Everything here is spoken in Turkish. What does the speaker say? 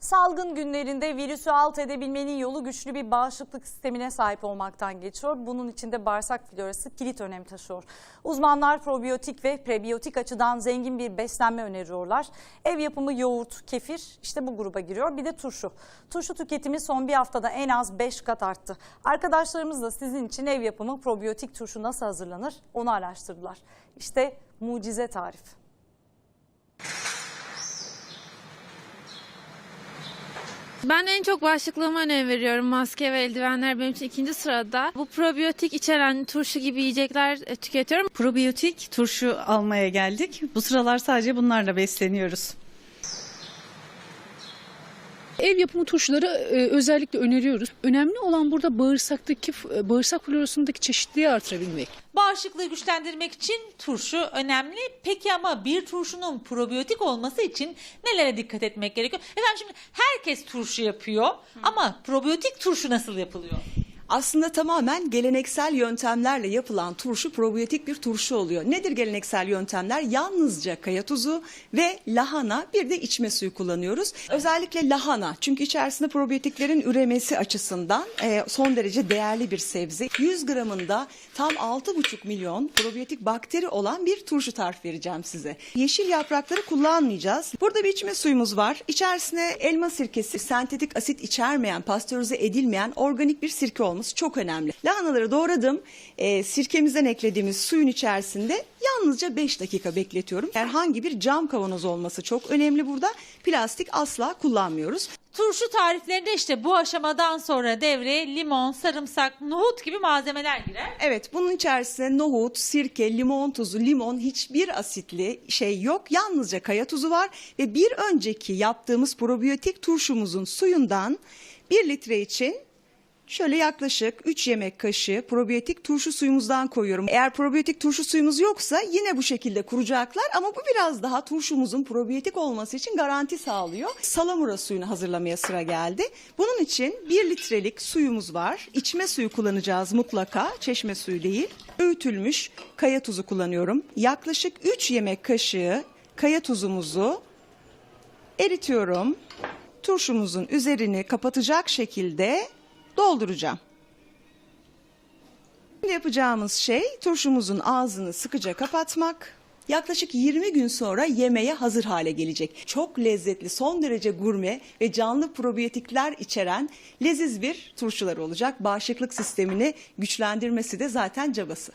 Salgın günlerinde virüsü alt edebilmenin yolu güçlü bir bağışıklık sistemine sahip olmaktan geçiyor. Bunun için de bağırsak florası kilit önem taşıyor. Uzmanlar probiyotik ve prebiyotik açıdan zengin bir beslenme öneriyorlar. Ev yapımı yoğurt, kefir işte bu gruba giriyor. Bir de turşu. Turşu tüketimi son bir haftada en az 5 kat arttı. Arkadaşlarımız da sizin için ev yapımı probiyotik turşu nasıl hazırlanır onu araştırdılar. İşte mucize tarif. Ben en çok bağışıklığıma önem veriyorum. Maske ve eldivenler benim için ikinci sırada. Bu probiyotik içeren turşu gibi yiyecekler e, tüketiyorum. Probiyotik turşu almaya geldik. Bu sıralar sadece bunlarla besleniyoruz. Ev yapımı turşuları e, özellikle öneriyoruz. Önemli olan burada bağırsaktaki e, bağırsak florasındaki çeşitliliği artırabilmek. Bağışıklığı güçlendirmek için turşu önemli. Peki ama bir turşunun probiyotik olması için nelere dikkat etmek gerekiyor? Efendim şimdi herkes turşu yapıyor ama probiyotik turşu nasıl yapılıyor? Aslında tamamen geleneksel yöntemlerle yapılan turşu probiyotik bir turşu oluyor. Nedir geleneksel yöntemler? Yalnızca kaya tuzu ve lahana bir de içme suyu kullanıyoruz. Özellikle lahana çünkü içerisinde probiyotiklerin üremesi açısından e, son derece değerli bir sebze. 100 gramında tam 6,5 milyon probiyotik bakteri olan bir turşu tarif vereceğim size. Yeşil yaprakları kullanmayacağız. Burada bir içme suyumuz var. İçerisine elma sirkesi, sentetik asit içermeyen, pastörize edilmeyen organik bir sirke olması çok önemli. Lahanaları doğradım. Ee, sirkemizden eklediğimiz suyun içerisinde yalnızca 5 dakika bekletiyorum. Herhangi bir cam kavanoz olması çok önemli burada. Plastik asla kullanmıyoruz. Turşu tariflerinde işte bu aşamadan sonra devreye limon, sarımsak, nohut gibi malzemeler girer. Evet bunun içerisinde nohut, sirke, limon tuzu, limon hiçbir asitli şey yok. Yalnızca kaya tuzu var ve bir önceki yaptığımız probiyotik turşumuzun suyundan 1 litre için Şöyle yaklaşık 3 yemek kaşığı probiyotik turşu suyumuzdan koyuyorum. Eğer probiyotik turşu suyumuz yoksa yine bu şekilde kuracaklar ama bu biraz daha turşumuzun probiyotik olması için garanti sağlıyor. Salamura suyunu hazırlamaya sıra geldi. Bunun için 1 litrelik suyumuz var. İçme suyu kullanacağız mutlaka, çeşme suyu değil. Öğütülmüş kaya tuzu kullanıyorum. Yaklaşık 3 yemek kaşığı kaya tuzumuzu eritiyorum. Turşumuzun üzerini kapatacak şekilde dolduracağım. Şimdi yapacağımız şey turşumuzun ağzını sıkıca kapatmak. Yaklaşık 20 gün sonra yemeğe hazır hale gelecek. Çok lezzetli, son derece gurme ve canlı probiyotikler içeren leziz bir turşular olacak. Bağışıklık sistemini güçlendirmesi de zaten cabası.